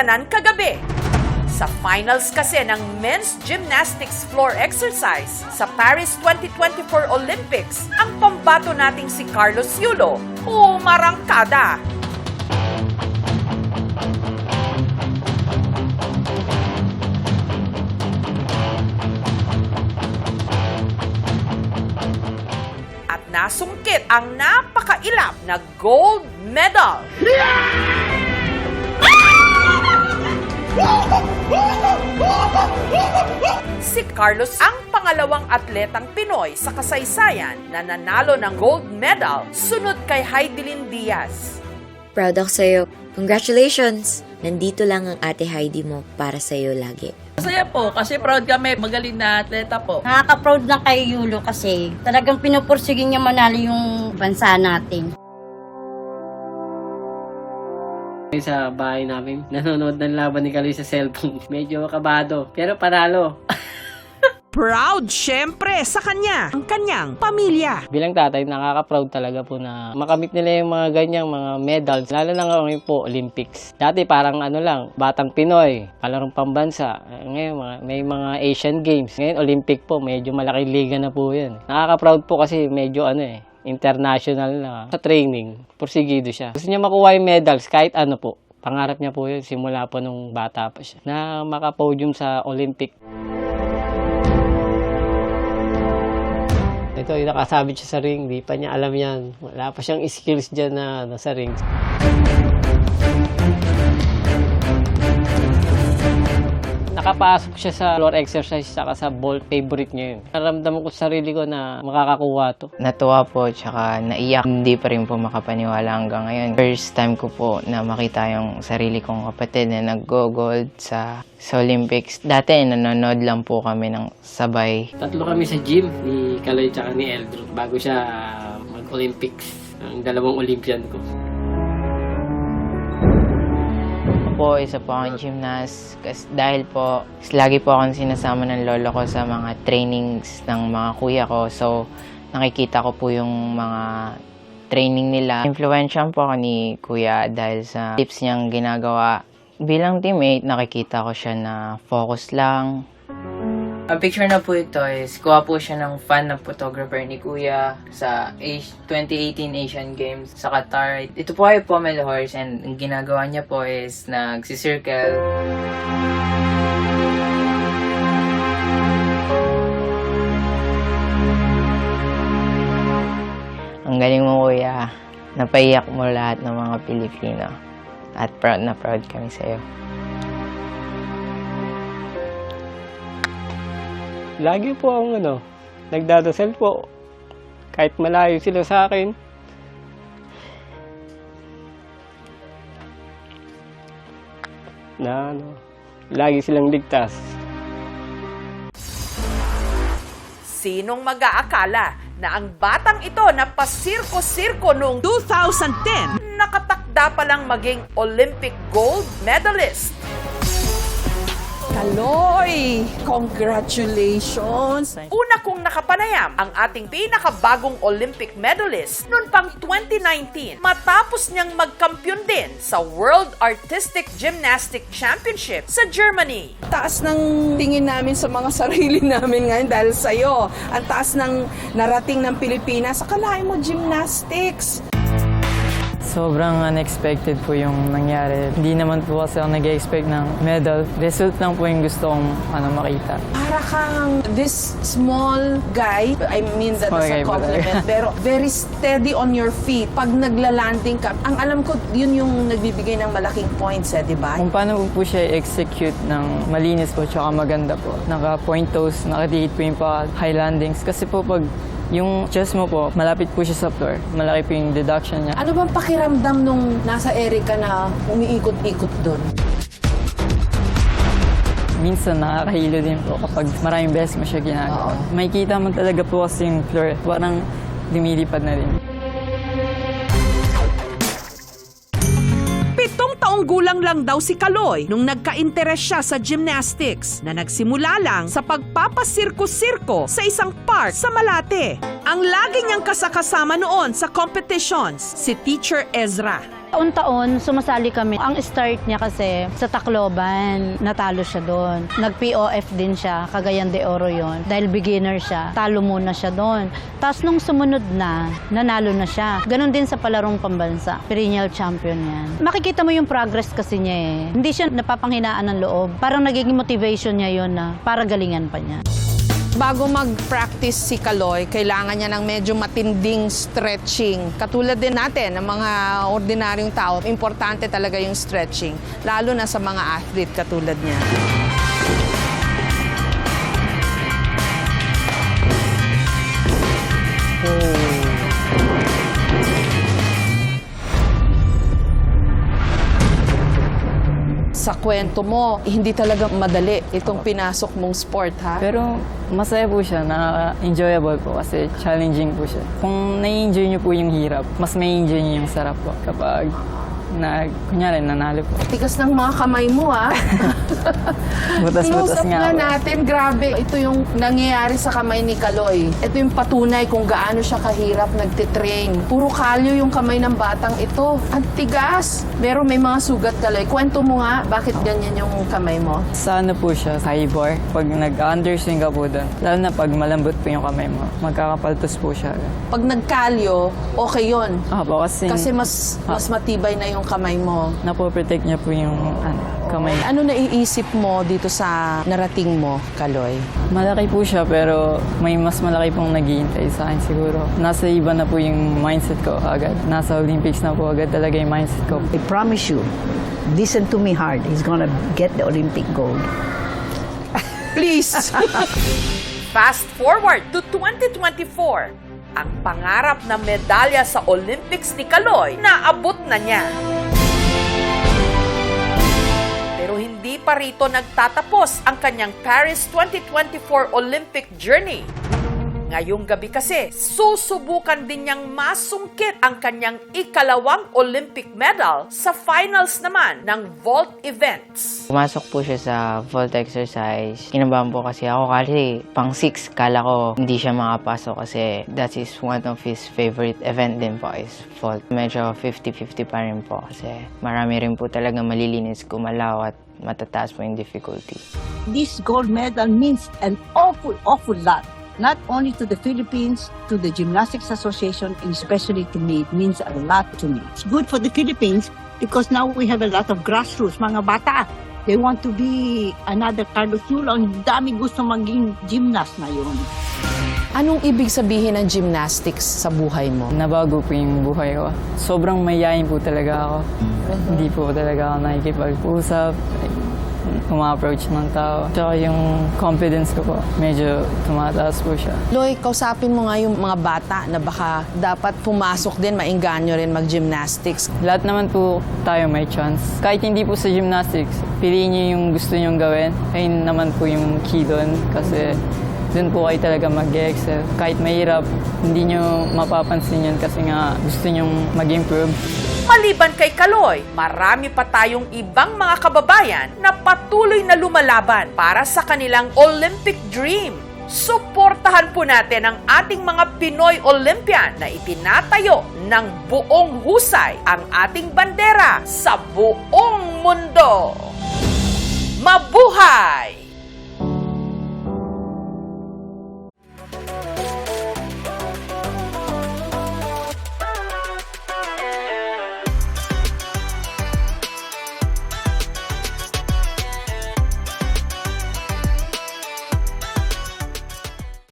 bayanan kagabi. Sa finals kasi ng men's gymnastics floor exercise sa Paris 2024 Olympics, ang pambato nating si Carlos Yulo, umarangkada. At nasungkit ang napakailap na gold medal. Si Carlos ang pangalawang atletang Pinoy sa kasaysayan na nanalo ng gold medal sunod kay Heidelin Diaz. Proud ako sa'yo. Congratulations! Nandito lang ang ate Heidi mo para sa'yo lagi. Masaya po kasi proud kami, magaling na atleta po. Nakaka-proud lang kay Yulo kasi talagang pinupursige niya manalo yung bansa natin. Sa bahay namin. Nanonood ng laban ni Kaloy sa cellphone. Medyo kabado. Pero panalo. Proud syempre sa kanya, ang kanyang pamilya. Bilang tatay, nakaka-proud talaga po na makamit nila yung mga ganyang mga medals. Lalo na ngayon po, Olympics. Dati parang ano lang, batang Pinoy, palarong pambansa. Eh, Ngayon, mga, may mga Asian Games. Ngayon, Olympic po, medyo malaking liga na po yun. Nakaka-proud po kasi medyo ano eh, international na sa training. Porsigido siya. Gusto niya makuha yung medals kahit ano po. Pangarap niya po yun simula po nung bata pa siya. Na makapodium sa Olympic. Ito, yung nakasabit siya sa ring, di pa niya alam yan. Wala pa siyang skills dyan na nasa ring. Nakapasok siya sa floor exercise saka sa ball favorite niya yun. Naramdaman ko sa sarili ko na makakakuha to. Natuwa po, tsaka naiyak. Hindi pa rin po makapaniwala hanggang ngayon. First time ko po na makita yung sarili kong kapatid na nag-gold sa, sa Olympics. Dati nanonood lang po kami ng sabay. Tatlo kami sa gym, ni Kaloy tsaka ni Eldro, bago siya mag-Olympics. Ang dalawang Olympian ko. Po, isa po akong gymnast. Kasi dahil po, lagi po akong sinasama ng lolo ko sa mga trainings ng mga kuya ko. So, nakikita ko po yung mga training nila. Influensya po ako ni kuya dahil sa tips niyang ginagawa. Bilang teammate, nakikita ko siya na focus lang, Ang picture na po ito is kuha po siya ng fan na photographer ni Kuya sa As- 2018 Asian Games sa Qatar. Ito po ay Pommel Horse and ang ginagawa niya po is nagsisircle. Ang galing mo kuya. Napaiyak mo lahat ng mga Pilipino. At proud na proud kami sa'yo. Lagi po akong ano, nagdadasal po. Kahit malayo sila sa akin. Na ano, lagi silang ligtas. Sinong mag-aakala na ang batang ito na pasirko-sirko noong 2010 nakatakda palang maging Olympic gold medalist? Kaloy! Congratulations! Una kong nakapanayam ang ating pinakabagong Olympic medalist noon pang 2019 matapos niyang magkampiyon din sa World Artistic Gymnastic Championship sa Germany. Taas ng tingin namin sa mga sarili namin ngayon dahil sa'yo. Ang taas ng narating ng Pilipinas. Akalain mo, gymnastics. Sobrang unexpected po yung nangyari. Hindi naman po kasi ako nag-expect ng medal. Result lang po yung gusto kong ano, makita. Para kang this small guy, I mean that Small as a compliment, pero very steady on your feet. Pag nagla-landing ka, ang alam ko, yun yung nagbibigay ng malaking points eh, di ba? Kung paano po po siya i-execute ng malinis po tsaka maganda po. Naka-point toes, nakadiit po yung pa high landings. Kasi po pag yung chest mo po, malapit po siya sa floor. Malaki po yung deduction niya. Ano bang pakiramdam nung nasa Erica na umiikot-ikot doon? Minsan nakakahilo din po kapag maraming beses mo siya ginagawa. May kita mo talaga po kasi yung floor. Parang lumilipad na rin. Taong gulang lang daw si Kaloy nung nagka-interes siya sa gymnastics na nagsimula lang sa pagpapasirko-sirko sa isang park sa Malate. Ang lagi niyang kasakasama noon sa competitions, si Teacher Ezra. Taon-taon, sumasali kami. Ang start niya kasi sa Tacloban, natalo siya doon. Nag-POF din siya, Cagayan de Oro yon. Dahil beginner siya, talo muna siya doon. Tapos nung sumunod na, nanalo na siya. Ganon din sa palarong pambansa. Perennial champion yan. Makikita mo yung progress kasi niya eh. Hindi siya napapanghinaan ng loob. Parang nagiging motivation niya yon na para galingan pa niya. Bago mag-practice si Kaloy, kailangan niya ng medyo matinding stretching. Katulad din natin, ng mga ordinaryong tao, importante talaga yung stretching. Lalo na sa mga athlete katulad niya. Sa kwento mo, hindi talaga madali itong pinasok mong sport, ha? Pero masaya po siya, na-enjoyable po kasi challenging po siya. Kung nai-enjoy niyo po yung hirap, mas may enjoy niyo yung sarap po kapag na, kunyari, nanalo po. Tigas ng mga kamay mo, ha? Butas-butas nga nga natin, grabe. Ito yung nangyayari sa kamay ni Kaloy. Ito yung patunay kung gaano siya kahirap nagtitrain. Puro kalyo yung kamay ng batang ito. Ang tigas. Pero may mga sugat Kaloy. Kwento mo nga, bakit ganyan yung kamay mo? Sa ano po siya, high bar, pag nag-underswing ka po doon, lalo na pag malambot po yung kamay mo, magkakapaltos po siya. Pag nagkalyo, okay yon. Opo, kasi, Kasi mas mas matibay na yung kamay mo. napoprotect niya po yung ano, kamay. Ano naiisip mo dito sa narating mo, Kaloy? Malaki po siya pero may mas malaki pong naghihintay sa akin siguro. Nasa iba na po yung mindset ko agad. Nasa Olympics na po agad talaga yung mindset ko. I promise you, listen to me hard. He's gonna get the Olympic gold. Please! Fast forward to 2024. Ang pangarap na medalya sa Olympics ni Kaloy, naabot na niya. Pero hindi pa rito nagtatapos ang kanyang Paris 2024 Olympic journey. Ngayong gabi kasi, susubukan din niyang masungkit ang kanyang ikalawang Olympic medal sa finals naman ng vault events. Pumasok po siya sa vault exercise. Kinabahan po kasi ako kasi pang 6 kala ko hindi siya makapasok kasi that is one of his favorite event din po is vault. Medyo 50-50 pa rin po kasi marami rin po talaga malilinis gumalaw at matataas po yung difficulty. This gold medal means an awful, awful lot. Not only to the Philippines, to the Gymnastics Association, and especially to me. It means a lot to me. It's good for the Philippines because now we have a lot of grassroots, mga bata. They want to be another Carlos Yulo. Ang dami gusto maging gymnast ngayon. Anong ibig sabihin ng gymnastics sa buhay mo? Nabago po yung buhay ko. Sobrang mayayain po talaga ako. Hindi po talaga ako nakikipag-usap, uma-approach ng tao. Tsaka yung confidence ko po, medyo tumataas po siya. Loy, kausapin mo nga yung mga bata na baka dapat pumasok din, maingganyo rin mag-gymnastics. Lahat naman po tayo may chance. Kahit hindi po sa gymnastics, piliin niyo yung gusto niyong gawin. Ayun naman po yung key doon kasi doon po kayo talaga mag-excel. Kahit mahirap, hindi niyo mapapansin yun kasi nga gusto niyong mag-improve. Maliban kay Kaloy, marami pa tayong ibang mga kababayan na patuloy na lumalaban para sa kanilang Olympic dream. Suportahan po natin ang ating mga Pinoy Olympian na itinatayo ng buong husay ang ating bandera sa buong mundo. Mabuhay!